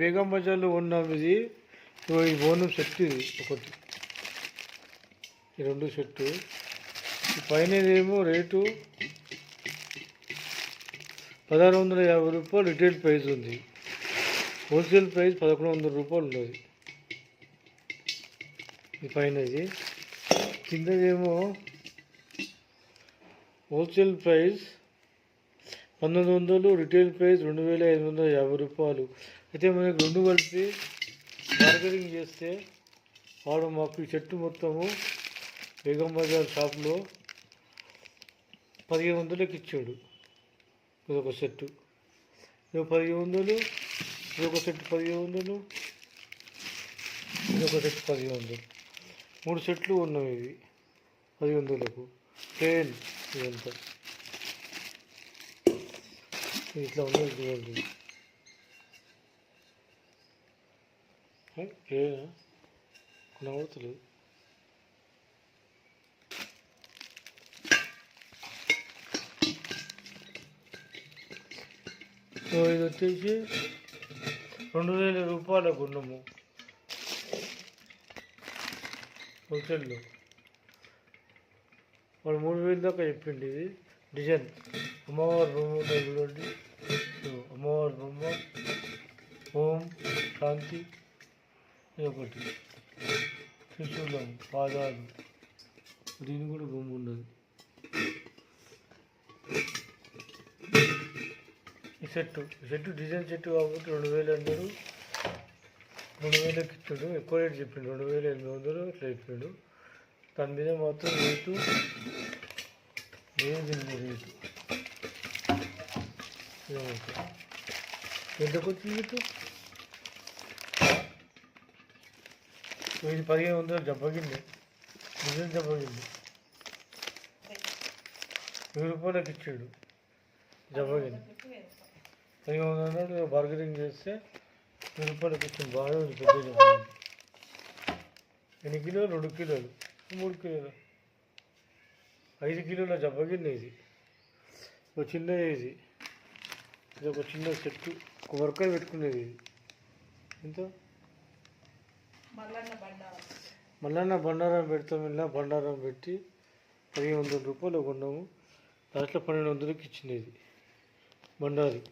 బేగం బజార్లో ఉన్నాం ఇది ఈ బోనం సెట్ ఇది ఒకటి. ఈ రెండు సెట్టు పైన ఏమో రేటు పదహారు వందల యాభై రూపాయలు రిటైల్ ప్రైస్ ఉంది. హోల్సేల్ ప్రైస్ పదకొండు వందల రూపాయలు ఉన్నది. ఈ పైనది. కిందదేమో హోల్సేల్ ప్రైస్ పంతొమ్మిది వందలు రిటైల్ ప్రైస్ రెండు వేల ఐదు వందల యాభై రూపాయలు. అయితే మనకి రెండు కలిపి బార్గెనింగ్ చేస్తే వాడు మాకు ఈ చెట్టు మొత్తము బేగం బజార్ షాప్లో పదిహేను వందలకి ఇచ్చాడు. ఇదొక సెట్టు. ఇదో పదిహేను వందలు ఇదొక సెట్టు పదిహేను వందలు ఇదొక సెట్టు పదిహేను వందలు. మూడు సెట్లు ఉన్నాయి ఇవి పది వందలకు. ట్రైన్ ఇదంతా. ఇట్లా ఉన్నది చూడండి ప్లేనా కనబడతలేదు. సో ఇది వచ్చేసి రెండు వేల రూపాయల గుండము. హోటల్లో వాళ్ళు మూడు వేలు దాకా చెప్పిండి ఇది. డిజైన్. అమ్మవారి బొమ్మ ఉంటుంది అమ్మవారి బొమ్మ. ఓం శాంతి ఒకటి. త్రిశూలం పాదాలు. దీని కూడా బొమ్మ ఉన్నది. ఈ సెట్టు. ఈ డిజైన్ చెట్టు కాబట్టి రెండు వేలు అందరు రెండు వేలకి ఇచ్చాడు. ఎక్కువ రేటు చెప్పిండు. రెండు వేల ఎనిమిది వందలు ఇట్లా చెప్పిండు. దాని మీద మాత్రం రేటు లేదు రేటు ఎంతకు వచ్చింది మీకు ఇది పదిహేను వందలు జబ్బగింది. నిజం జబ్బగింది. వెయ్యి రూపాయలకి ఇచ్చాడు. జబ్బగింది. పదిహేను వందలు బార్గెనింగ్ చేస్తే వెయ్యి రూపాయలకి ఇచ్చింది బాగా ఉంది పెద్ద ఎన్ని కిలోలు? రెండు కిలోలు. మూడు కిలోలు. ఐదు కిలోల జబ్బగింది ఇది. ఒక చిన్న ఇది. ఇది ఒక చిన్న చెట్టు. ఒక వర్కర్ పెట్టుకునేది ఇది. ఎంత? మల్లన్న బండారం పెడతాం ఇలా బండారం పెట్టి పదిహేను వందల రూపాయలు కొన్నాము. లాస్ట్లో పన్నెండు వందలకి ఇచ్చింది ఇది. బండారి.